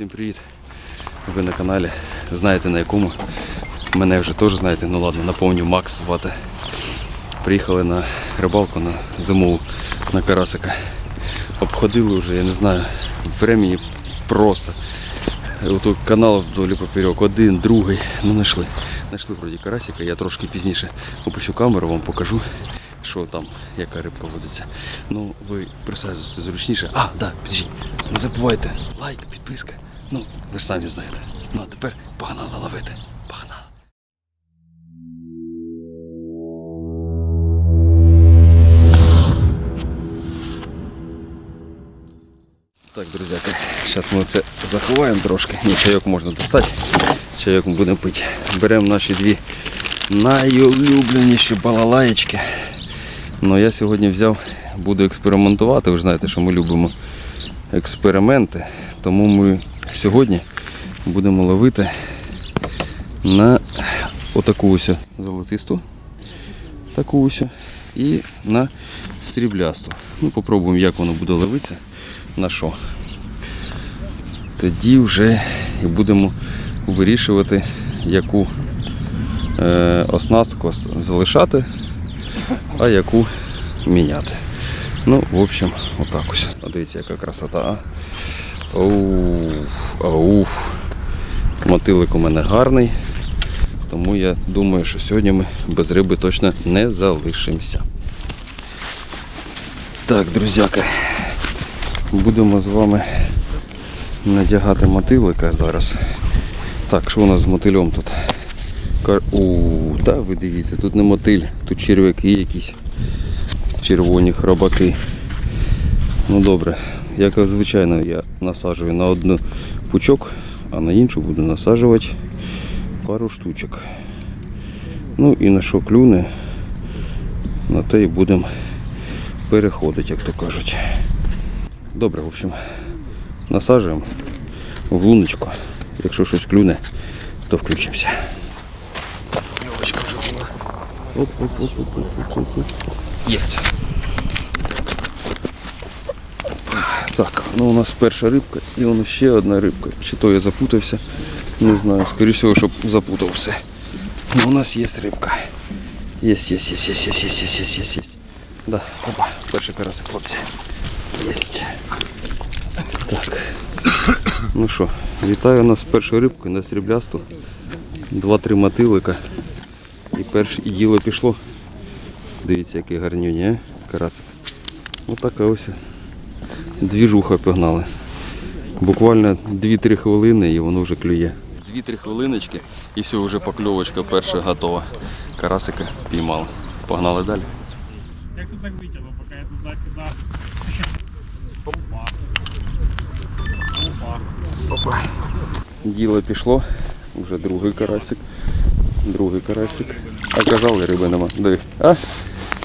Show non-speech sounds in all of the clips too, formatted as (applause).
Всім привіт! Ви на каналі. Знаєте на якому. Мене вже теж знаєте, ну ладно, наповню Макс звати. Приїхали на рибалку на зимову на карасика. Обходили вже, я не знаю, времени просто. Ото канал вдолі поперек, один, другий. Ну знайшли. Знайшли вроді карасика. Я трошки пізніше опущу камеру, вам покажу, що там, яка рибка водиться. Ну, ви присаджуйтесь зручніше. А, да, підождіть. Не забувайте. Лайк, підписка. Ну, ви ж самі знаєте. Ну а тепер погнали ловити. Так, друзяки, зараз ми це заховаємо трошки. Ні, чайок можна достати. Чайок ми будемо пити. Беремо наші дві найулюбленіші балалаєчки. Ну я сьогодні взяв, буду експериментувати. Ви ж знаєте, що ми любимо експерименти. Тому ми сьогодні будемо ловити на отаку ось золотисту, таку ось і на сріблясту. Ну, попробуємо, як воно буде ловитися, на що. Тоді вже будемо вирішувати, яку е, оснастку залишати, а яку міняти. Ну, в общем, отак ось. Дивіться, яка красота. а. Оу, ауф. Мотилик у мене гарний. Тому я думаю, що сьогодні ми без риби точно не залишимося. Так, друзяки, будемо з вами надягати мотилика зараз. Так, що у нас з мотилем тут? Ка- У, та ви дивіться, тут не мотиль, тут черв'яки якісь. Червоні хробаки. Ну добре, як звичайно я насаджую на одну пучок, а на іншу буду насаджувати пару штучок. Ну і на що клюне, на те і будемо переходити, як то кажуть. Добре, в общем, насаджуємо в луночку. Якщо щось клюне, то включимося. Кльовочка. Оп, оп, оп, оп, оп, оп, оп. Єсть. Так, ну у нас перша рибка і воно ще одна рибка. Чи то я запутався, не знаю. Скоріше всього, щоб запутав все. Ну, у нас є рибка. Єсть, єсть, єсть, єсть, єсть, єсть, єсть, єсть, єсть. Да, опа, перший карасик, хлопці. Єсть. Так. Ну що, вітаю нас з першою рибкою на сріблясту. Два-три мотилика. І перше і діло пішло. Дивіться, який гарнюні, а? карасик. Отака ось двіжуха погнали. Буквально 2-3 хвилини і воно вже клює. 2-3 хвилиночки і все, вже покльовочка перша готова. Карасика піймали. Погнали далі. Як тут так витягнув, поки я туди-сюди. Опа. Опа. Діло пішло, вже другий карасик. Другий карасик. А казали, риби нема. Диви. А?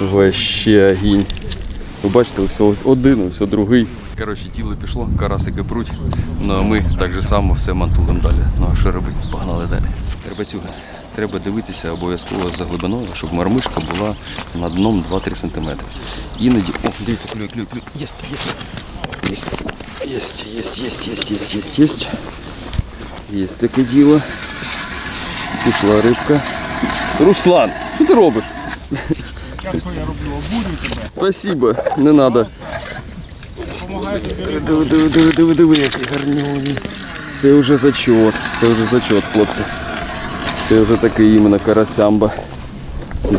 Вообще огінь. Ви бачите, ось один, ось другий. Коротше, діло пішло, карасики пруть. Ну а ми так же само все мантулим далі. Ну а що робити? Погнали далі. Рибацюга. Треба дивитися обов'язково за глибиною, щоб мармишка була над дном 2-3 см. Іноді. О, дивіться, клюй, клюй, клюй. Єсть, єсть. Єсть, єсть, єсть, єсть, єсть, єсть, єсть. Є таке діло. Пішла рибка. Руслан, що ти робиш? Зараз що я роблю? Обурю тебе. Спасибо, не треба. Помагаю тобі Диви, диви, диви, диви, диви, який гарнюний. Це вже зачот, це вже зачот, хлопці. Це вже такий іменно карасямба.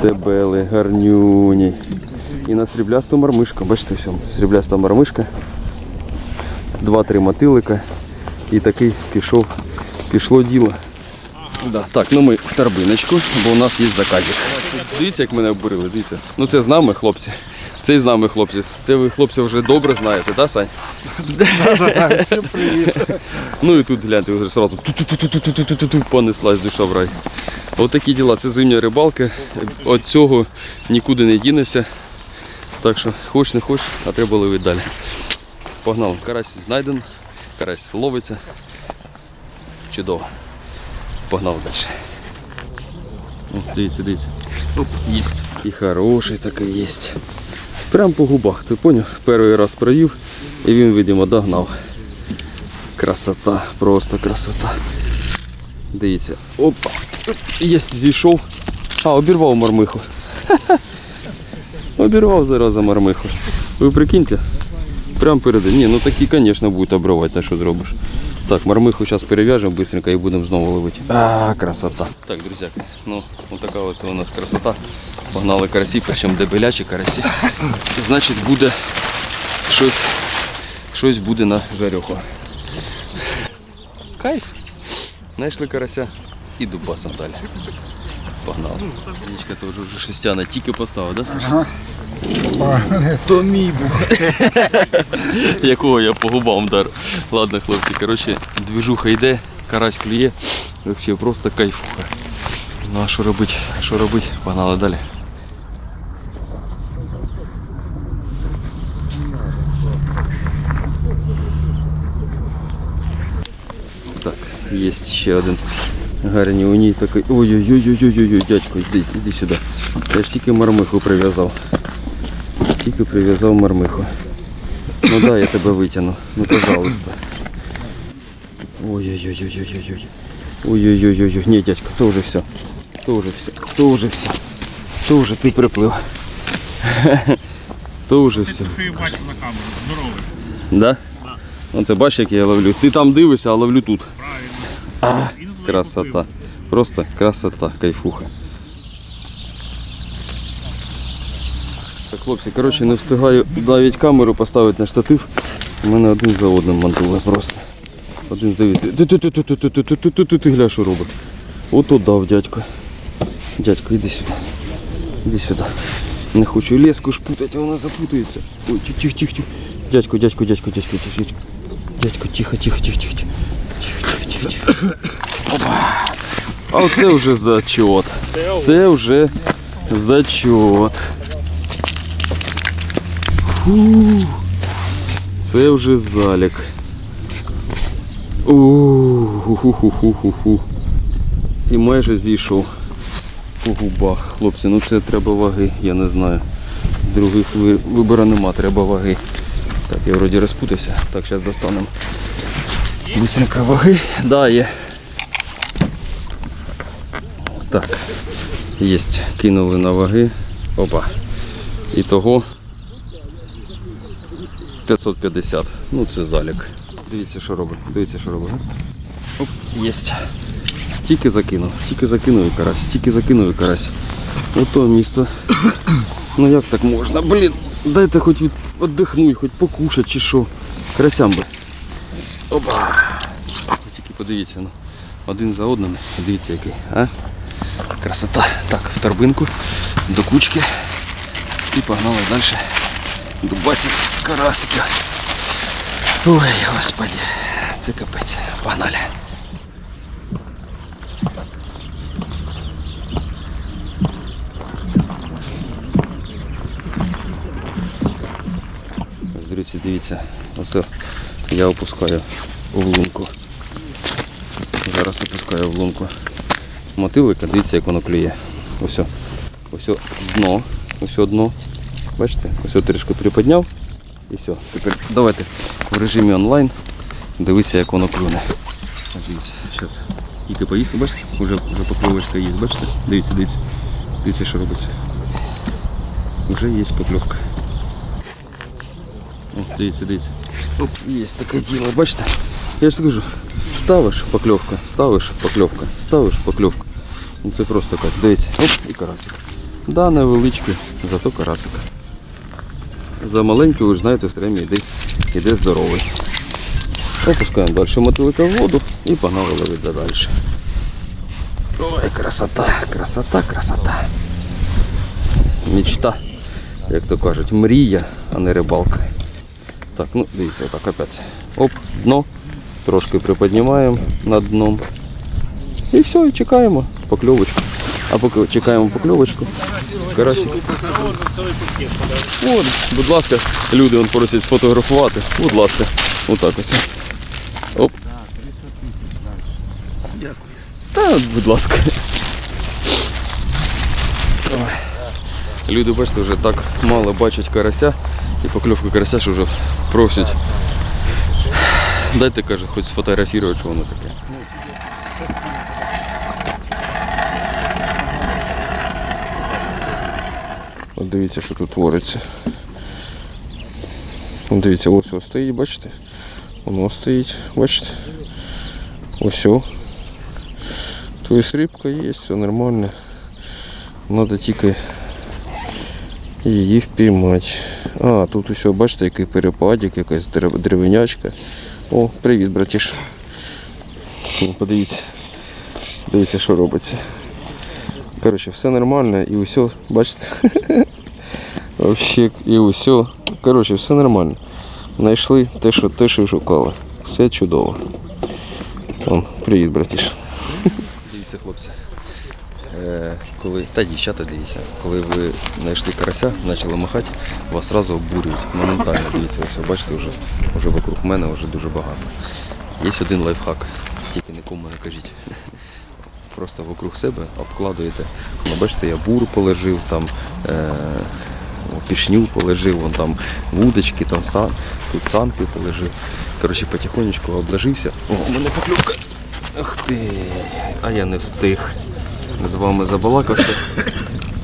Дебели, гарнюні. І на сріблясту мармишку, бачите, все, срібляста мармишка. Два-три мотилика. І такий пішов, пішло діло. Да, так, ну ми в торбиночку, бо у нас є заказик. Дивіться, як мене обурили, дивіться. Ну це з нами, хлопці. Це і з нами, хлопці. Це ви, хлопці, вже добре знаєте, да, Сань? Всім привіт. Ну і тут гляньте, вже сразу понеслась душа в рай. От такі діла, це зимня рибалка. От цього нікуди не дінешся. Так що хоч не хоч, а треба ловити далі. Погнали. Карась знайден, карась ловиться. Чудово. Погнали далі. О, дивіться, дивіться. Оп, єсть. І хороший такий є. Прям по губах, ти поняв? Перший раз провів і він, видимо, догнав. Красота, просто красота. Дивіться. Опа. Є, зійшов. А, обірвав мармиху. (laughs) Обірвав зараза мармиху. Ви прикиньте. Прям перед. Ні, ну такі, звісно, будуть обривати, на що зробиш. Так, мармиху зараз перев'яжемо быстренько і будемо знову ловити. А, красота. Так, друзяки, ну, така ось у нас красота. Погнали карасі, причому дебелячі карасі. (laughs) Значить, буде щось, щось буде на жарюху. Кайф. Знайшли карася і дубасом далі. Погнали. Річка теж вже щось тяне, тільки поставив, да? Саша? То мій був. (laughs) Якого я по губам вдарив. Ладно, хлопці, коротше, движуха йде, карась клює. Взагалі просто кайфуха. Ну а що робити? А що робити? Погнали далі. Так, є ще один гарний уній такий. Ой-ой-ой-ой-ой-ой, дядько, йди, іди сюди. Я ж тільки мармиху прив'язав. Тільки прив'язав мармиху. Ну да, я тебе витягну. Ну пожалуйста. Ой-ой-ой-ой-ой-ой. Ой-ой-ой-ой. Ні, дядько, то вже все. То вже все. То вже все. То вже ти приплив. (laughs) То вже все. Це що я бачив на камеру. Здоровий. Да? Оце бачиш, як я ловлю. Ти там дивишся, а ловлю тут. Правильно. Злий Красота. Просто красота, кайфуха. Так, Хлопці, коротше, не встигаю навіть камеру поставити на штатив. У мене один за одним мантули просто. Один дивіться. Ти гля, що робить. Ото дав дядько. Дядько, іди сюди. Іди сюди. Не хочу леску шпутати, а вона запутається. Ой, тихо, тихо. тих, тих. Дядько, дядько, дядько, дядько, дядько. Дядько, тихо, тихо, тихо, тихо. Тихо, тихо, тихо. Опа. А це вже зачет. Це вже зачет. Фу. Це вже залік. У-ху-ху-ху-ху-ху. І майже зійшов по губах. Хлопці, ну це треба ваги, я не знаю. Других ви- вибору нема, треба ваги. Так, я вроді розпутався. Так, зараз достанемо. Быстренько ваги. Да, є. Так. Єсть. Кинули на ваги. Опа. І того 550. Ну це залік. Дивіться, що робить. Дивіться, що робить. Оп, єсть. Тільки закинув, тільки закинув і карась, тільки закинув і карась. Ото місто. Ну як так можна? Блін, дайте хоч від... віддихнуть, хоч покушать чи що. Карасям би. Опа. Тільки подивіться, ну. Один за одним. Дивіться який, а? Красота. Так, в торбинку, до кучки. І погнали далі. Дубасить карасика. Ой, господи, це капець. Погнали. Друзі, дивіться, оце я опускаю в лунку. Зараз опускаю в лунку мотилика, дивіться, як воно клює. Ось, ось дно, ось дно. Бачите, ось трішки приподняв і все. Тепер давайте в режимі онлайн дивися, як воно клюне. Ось Дивіться, зараз тільки поїсти, бачите? Уже, вже покльовочка є, бачите? Дивіться, дивіться. Дивіться, що робиться. Вже є покльовка. О, дивіться, дивіться. Оп, є таке діло, бачите? Я ж кажу, ставиш покльовка, ставиш покльовка, ставиш покльовка. Ну це просто так. Дивіться, оп, і карасик. Да, невеличкий, зато карасик. За маленький, ви ж знаєте, все время йде, йде здоровий. Опускаємо далі мотилика в воду і погнали ловити далі. Ой, красота, красота, красота. Мечта, як то кажуть, мрія, а не рибалка. Так, ну дивіться, отак опять. Оп, дно. Трошки приподнімаємо над дном. І все, і чекаємо покльовочку. А поки чекаємо покльовочку, карасик. От, будь ласка, люди он просять сфотографувати. Будь ласка, отак ось. Оп. Дякую. Та, будь ласка. Люди, бачите, вже так мало бачать карася і покльовку карася, що вже просять Дайте, каже, хоч сфотографувати, що воно таке. От дивіться, що тут твориться. От Дивіться, ось ось стоїть, бачите? Воно стоїть, бачите? Ось. Тобто рибка є, все нормально. Надо тільки її впіймати. А, тут усе, бачите, який перепадик, якась деревенячка. О, привіт, братіш. Ну, Подивіться. Дивіться, що робиться. Коротше, все нормально і усе, бачите? (laughs) Вообще, і усе. Коротше, все нормально. Знайшли те, що, те, що шукали. Все чудово. Вон, привіт, братіш. Дивіться, хлопці. Е, коли, та дівчата, дивіться, коли ви знайшли карася, почали махати, вас одразу обурюють. Моментально, дивіться, все, бачите, вже, вже вокруг мене вже дуже багато. Є один лайфхак, тільки нікому не кажіть. Просто вокруг себе обкладуєте. Ну, бачите, я бур положив, там е, пішню положив, вон там вудочки, там сан, тут санки положив. Коротше, потихонечку обложився. О, у мене поклювка. Ах ти, а я не встиг з вами забалакався.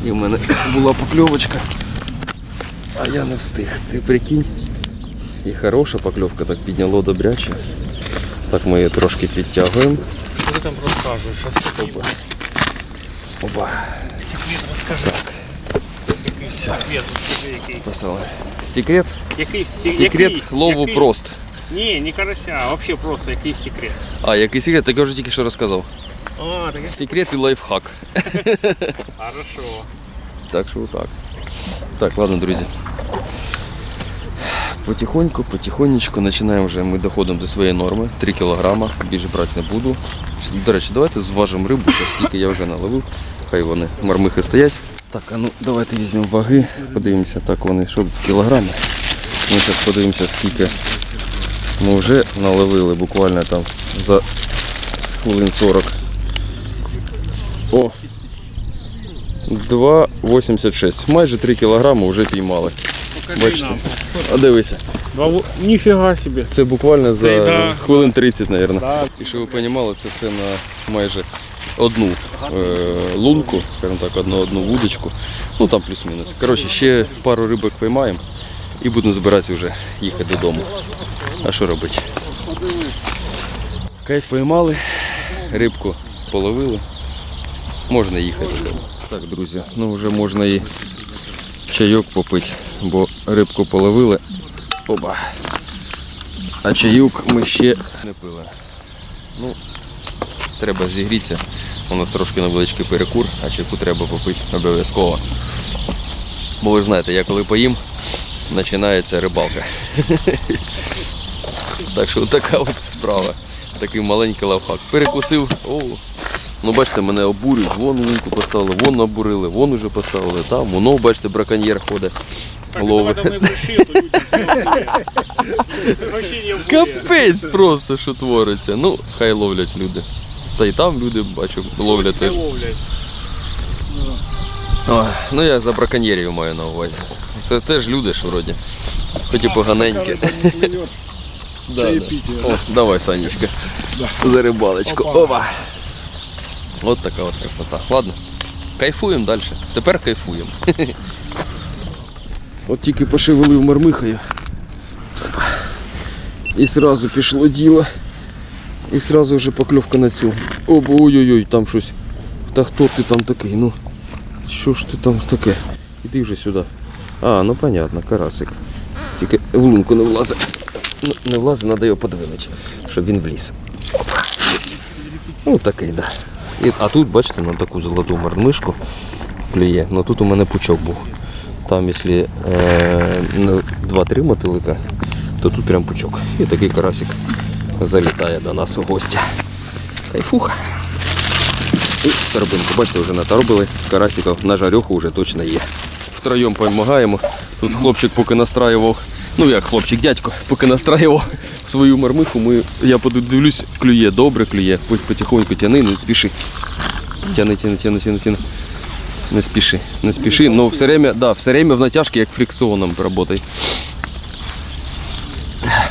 І в мене була покльовочка. А я не встиг. Ти прикинь. І хороша покльовка, так підняло добряче. Так ми її трошки підтягуємо. Що ти там розкажеш? Що це таке? Опа. Секрет розкажи. Який секрет? Скажи, який. Поставили. Секрет? Який се- Секрет який- лову який- прост. Ні, не карася, а взагалі просто якийсь секрет. А, який секрет? Так я вже тільки що розказав. А, таке. Секрет і лайфхак. Хорошо. Так що так. Так, ладно, друзі. Потихоньку, потихонечку починаємо вже. Ми доходимо до своєї норми. 3 кілограма. Більше брати не буду. До речі, давайте зважимо рибу, скільки я вже наловив. Хай вони мармихи стоять. Так, а ну давайте візьмемо ваги, подивимося, так вони, що тут кілограми. Ми зараз подивимося, скільки ми вже наловили буквально там за хвилин 40. О, 2,86. Майже 3 кілограми вже піймали. Покажи Бачите? А дивися. Два... Ніфіга собі. Це буквально за Це, да. хвилин 30, мабуть. Да. І щоб ви розуміли, це все на майже одну е, лунку, скажімо так, одну одну вудочку. Ну там плюс-мінус. Коротше, ще пару рибок поймаємо і будемо збиратися вже їхати додому. А що робити? Кайф поймали, рибку половили. Можна їхати додому. Так, друзі, ну вже можна і чайок попити, бо рибку половили. Оба. А чаюк ми ще не пили. Ну, треба зігрітися. У нас трошки невеличкий перекур, а чайку треба попити обов'язково. Бо ви знаєте, я коли поїм, починається рибалка. (laughs) Так що така от справа. Такий маленький лавхак. Перекусив. Ну бачите, мене обурюють, вон лунку поставили, вон обурили, вон уже поставили, там, воно, бачите, браконьєр ходить. Ловить. Капець просто, що твориться. Ну, хай ловлять люди. Та й там люди, бачу, ловлять теж. Ой, ну я за браконьєрів маю на увазі. Це теж люди ж вроді. Хоч і поганенькі. (laughs) Да, да. О, давай, Санечка. За рибалочку. Опа. От така от красота. Ладно. Кайфуємо далі. Тепер кайфуємо. (laughs) От тільки пошевелив мармихою. І сразу пішло діло. І сразу вже покльовка на цю. Ой-ой-ой, там щось. Та хто ти там такий? Ну. Що ж ти там таке? Іди вже сюди. А, ну понятно, карасик. Тільки в лунку не влазить. Ну, не влазить, треба його подвинути, щоб він вліз. Опа, єсть. Ну такий, да. І, а тут, бачите, на таку золоту мармишку клює. Ну тут у мене пучок був. Там, якщо е, ну, 2-3 мотилика, то тут прям пучок. І такий карасик залітає до нас у гості. Кайфуха. І торбинку, бачите, вже наторбили. Карасиків на жарьоху вже точно є. Втроєм допомагаємо. Тут хлопчик поки настраював, ну як хлопчик, дядько, поки настраював свою мармиху, ми, я подивлюсь, клює, добре клює. Пот- Потихоньку тяни, не спіши. Тяни, тяни, тяни, тяни, тяни. Не спіши, не спіши, но все время, да, все время в натяжці, як фрикціоном працюй.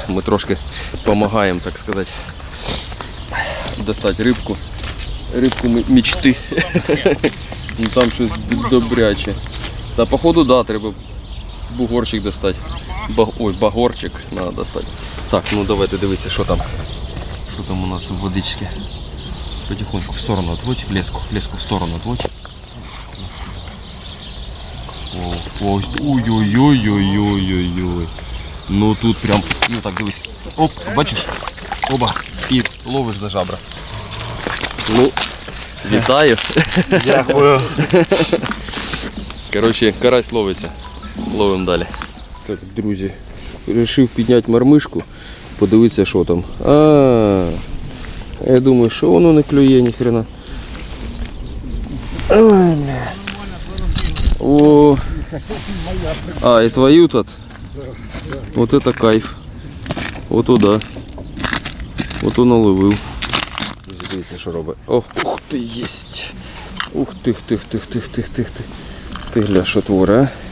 Ми трошки допомагаємо, так сказати, достати рибку. Рибку мічти. (laughs) Ну там щось добряче. Та походу, да, треба бугорчик достати. Баг... Ой, багорчик треба достати. Так, ну давайте дивитися, що там. Що там у нас в водичці. Потихоньку в сторону отводь, леску, в леску в сторону отводь. Ой-ой-ой-ой-ой-ой. Ну тут прям, ну так дивись. Оп, бачиш? Оба. І ловиш за жабра. Ну, вітаю. Дякую. Коротше, карась ловиться. Ловимо далі. Так, друзі, вирішив підняти мармишку, подивитися, що там. А, я думаю, що воно не клює, ніхрена. Ой. О. А, і твою тут? Вот это кайф. Вот туда. Вот он. Друзі, Дивіться, що робить. О, ух ти, єсть. Ух ти, ти, ти, ти, ти, ти, ти. Ти гля, що творе, а?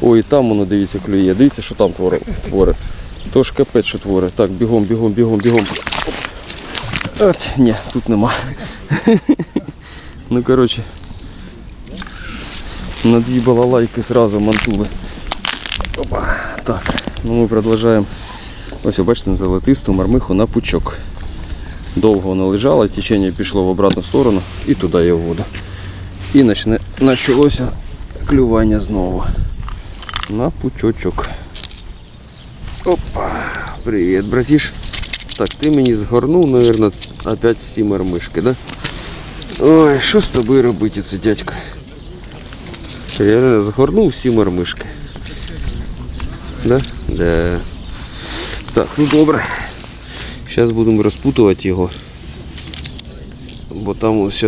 Ой, там воно дивіться клює. Дивіться, що там творе. Тож капець, що творе. Так, бігом, бігом, бігом, бігом. От, ні, тут нема. ну коротше. На дві балалайки зразу мантули. Опа. Так, ну ми продовжуємо. Ось, бачите, золотисту мармиху на пучок. Довго воно лежало, течення пішло в обратну сторону і туди її в воду. І почалося клювання знову. На пучочок. Опа! Привіт, братіш. Так, ти мені згорнув, мабуть, опять всі мармишки, да? Ой, що з тобою робити, це дядько? Реально згорнув всі мармишки. Да? Да. Так, ну добре. Зараз будемо розпутувати його. Бо там ось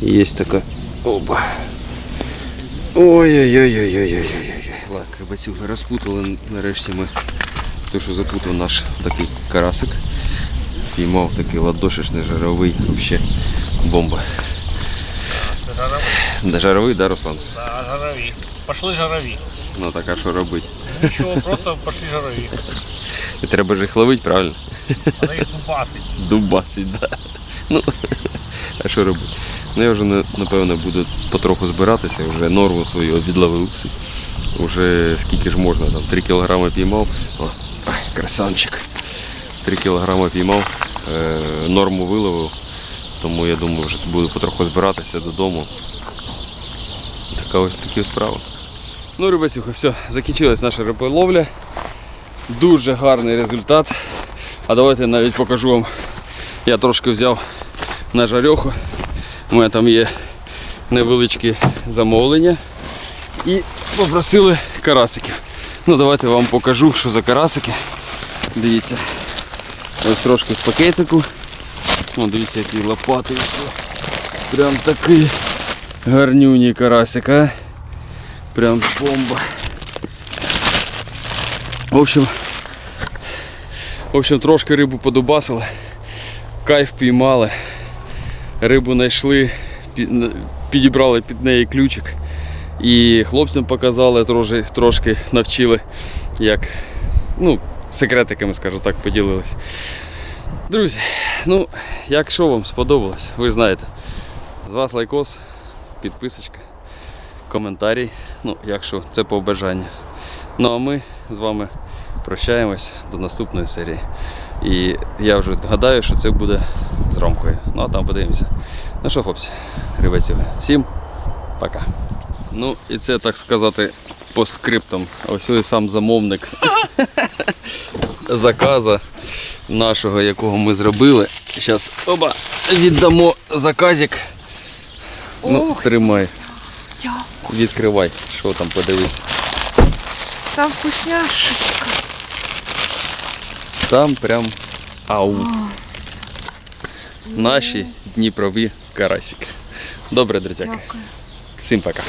є така. Опа. Ой-ой-ой-ой-ой-ой-ой. Так, рибацюги розпутали нарешті ми. Те, що запутав наш такий карасик. Піймав такий ладошечний жаровий, взагалі бомба. Да, жаровий, да, Руслан? Да, жарові. Пошли жарові. Ну так а що робити? Нічого, просто пошли жарові. І треба ж їх ловити, правильно? Вона їх дубасить. Дубасить, да. Ну, а що робити? Ну я вже напевно буду потроху збиратися, вже норму свою відловив. Уже скільки ж можна, там 3 кілограми піймав. О, ай, красавчик. 3 кілограми піймав, е, норму виловив. Тому я думаю, вже буду потроху збиратися додому. Така ось такі справи. Ну, ребятюха, все, закінчилась наша риболовля. Дуже гарний результат. А давайте я навіть покажу вам. Я трошки взяв на жарьоху. У мене там є невеличкі замовлення. І попросили карасиків. Ну давайте вам покажу, що за карасики. Дивіться. Ось трошки з пакетику. О, дивіться, які лопати. Прям такий гарнюній карасик, а. Прям бомба. В общем, в общем, трошки рибу подубасили, кайф піймали, рибу знайшли, підібрали під неї ключик. І хлопцям показали, трошки, трошки навчили, як ну, секретиками, скажу так, поділились. Друзі, ну, якщо вам сподобалось, ви знаєте, з вас лайкос, підписочка, коментарій, ну, якщо це по бажанню. Ну а ми з вами прощаємось до наступної серії. І я вже гадаю, що це буде з Ромкою. Ну а там подивимося. Ну що, хлопці, рибаців, всім пока. Ну і це так сказати по скриптам. Ось ось сам замовник заказа нашого, якого ми зробили. Зараз оба віддамо заказик. Ну, тримай, відкривай, що там подивись. Там вкусняшечка. Там прям ау. Наші дніпрові карасики. Добре, друзяки. Всім пока.